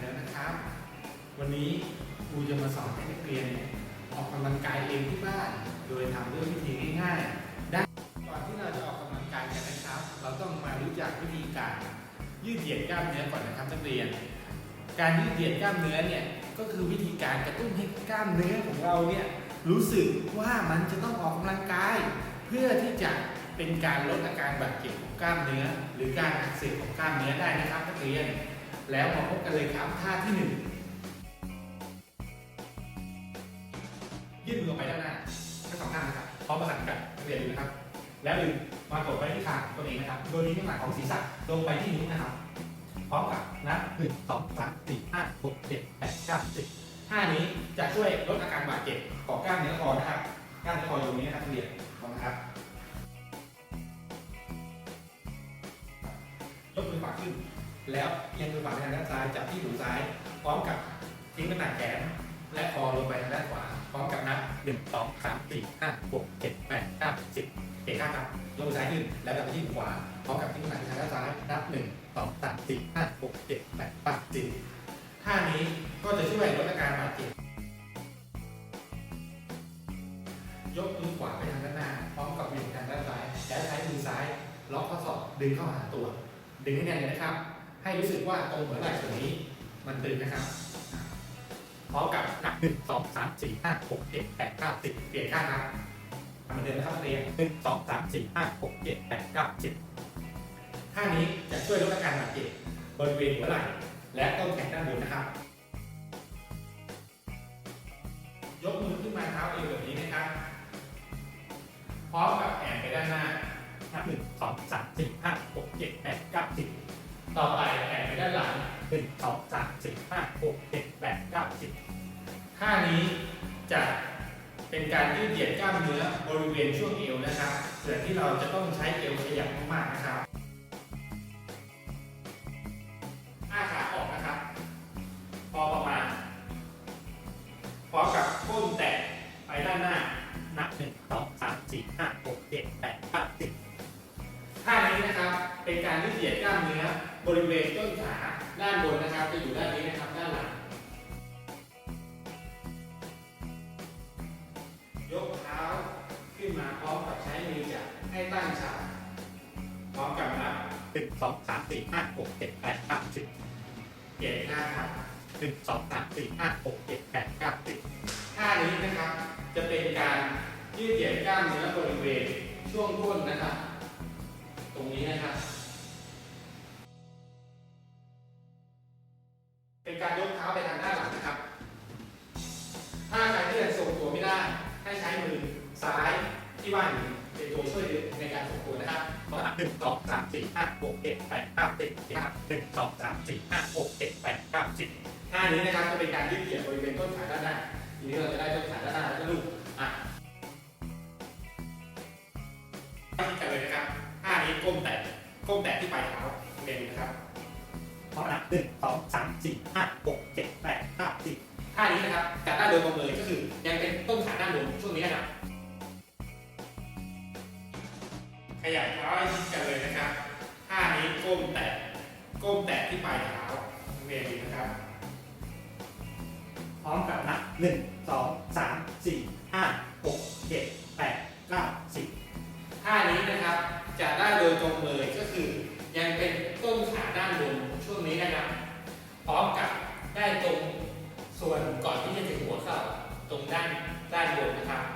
แล้วนะครับ วันนี้ครูจะมาสอนให้นักเรียนเนี่ยออกกำลังกายเองที่บ้าน โดยทำด้วยวิธีง่ายๆได้ก่อนที่เราจะออกกำลังกายกันนะครับ เราต้องมารู้จักวิธีการยืดเหยียดกล้ามเนื้อก่อนนะครับนักเรียน การยืดเหยียดกล้ามเนื้อเนี่ยก็คือวิธีการกระตุ้นให้กล้ามเนื้อของเราเนี่ยรู้สึกว่ามันจะต้องออกกำลังกาย เพื่อที่จะเป็นการลดอาการบาดเจ็บของกล้ามเนื้อ หรือการอักเสบของกล้ามเนื้อได้นะครับนักเรียน แล้วมาพบกันเลยครับท่าที่หนึ่งยื่นมือออกไปด้านหน้าทั้งสองข้างนะครับพร้อมประสานกันนักเรียนดูนะครับ แล้วดึงมากดไว้ที่คางตัวเองนะครับ โดยมีน้ำหนักของศีรษะลงไปที่นิ้วนะครับ พร้อมกับนับหนึ่งสองสามสี่ห้าหกเจ็ดแปดเก้าสิบท่านี้จะช่วยลดอาการบาดเจ็บของกล้ามเนื้อคอนะครับกล้ามเนื้อคออยู่ตรงนี้นะครับเรียนลองนะครับยกมือขวาขึ้น แล้วเอียงมือขวาไปทางด้านซ้ายจับที่หูซ้าย พร้อมกับทิ้งน้ำหนักแขนและคอลงไปทางด้านขวา พร้อมกับนับหนึ่งสองสามสี่ห้าหกเจ็ดแปดเก้าสิบเก่งมาครับยกมือซ้ายขึ้นแล้วกลับไปที่หูขวาพร้อมกับทิ้งน้ำหนักไปทางด้านซ้ายนับหนึ่งสองสามสี่ห้าหกเจ็ดแปดเก้าสิบท่านี้ก็จะช่วยลดอาการบาดเจ็บยกมือขวาไปทางด้านหน้า พร้อมกับเหวี่ยงทางด้านซ้าย แล้วใช้มือซ้ายล็อกข้อศอกดึงเข้าหาตัว ดึงให้แน่นเลยนะครับ ให้รู้สึกว่าตรงหัวไหล่ส่วนนี้มันตึงนะครับพร้อมกับหนักหนึ่งสองสามสี่ห้าหกเจ็ดแปดเก้าสิบเปลี่ยนข้างครับทำเหมือนเดิมนะครับนักเรียนหนึ่งสองสามสี่ห้าหกเจ็ดแปดเก้าสิบท่านี้จะช่วยลดอาการบาดเจ็บบริเวณหัวไหล่และต้นแขนด้านบนนะครับ ยกมือขึ้นมาเท้าเอวแบบนี้นะครับพร้อมกับแขนไปด้านหน้านับหนึ่งสองสามสี่ห้าหกเจ็ดแปดเก้าสิบ ต่อไปแขนไปด้านหลังหนึ่งสองสามสี่ห้าหกเจ็ดแปดเก้าสิบท่านี้จะเป็นการยืดเหยียดกล้ามเนื้อบริเวณช่วงเอวนะครับเผื่อที่เราจะต้องใช้เอวขยับมากๆนะครับ ริเวณต้นขาด้านบนนะครับ จะอยู่ด้านนี้นะครับด้านหลัง ยกเท้าขึ้นมาพร้อมกับใช้มือจับให้ตั้งฉากพร้อมกับนับหนึ่งสองสามสี่ห้าหกเจ็ดแปดเก้าสิบเปลี่ยนหน้าครับหนึ่งสองสามสี่ห้าหกเจ็ดแปดเก้าสิบท่านี้นะครับ จะเป็นการยืดเหยียดกล้ามเนื้อบริเวณช่วงก้นนะครับ ให้ใช้มือซ้ายที่ว่างอยู่เป็นตัวช่วยในการทรงตัวนะครับก็หนึ่งสองสามสี่ห้าหกเจ็ดแปดเก้าสิบนะครับหนึ่งสองสามสี่ห้าหกเจ็ดแปดเก้าสิบท่านี้นะครับจะเป็นการยืดเหยียดบริเวณต้นขาด้านหน้าทีนี้เราจะได้ต้นขาด้านหน้าแล้วก็ลูกอะกันเลยนะครับท่านี้ก้มแตะก้มแตะที่ปลายเท้าเรียนนะครับพร้อมนะหนึ่งสองสามสี่ห้าหกเจ็ดแปดเก้าสิบ ท่านี้นะครับจากด้านเดิมมาเลยก็คือยังเป็นต้นขาด้านบนช่วงนี้นะครับขยับเท้าให้ชิดกันเลยนะครับท่านี้ก้มแตะก้มแตะที่ปลายเท้าเรียนดีนะครับพร้อมกับนับหนึ่งสองสามสี่ห้าหกเจ็ดแปดเก้าสิบท่านี้นะครับจะได้โดยตรงเลย ตรงด้านด้านบนนะครับ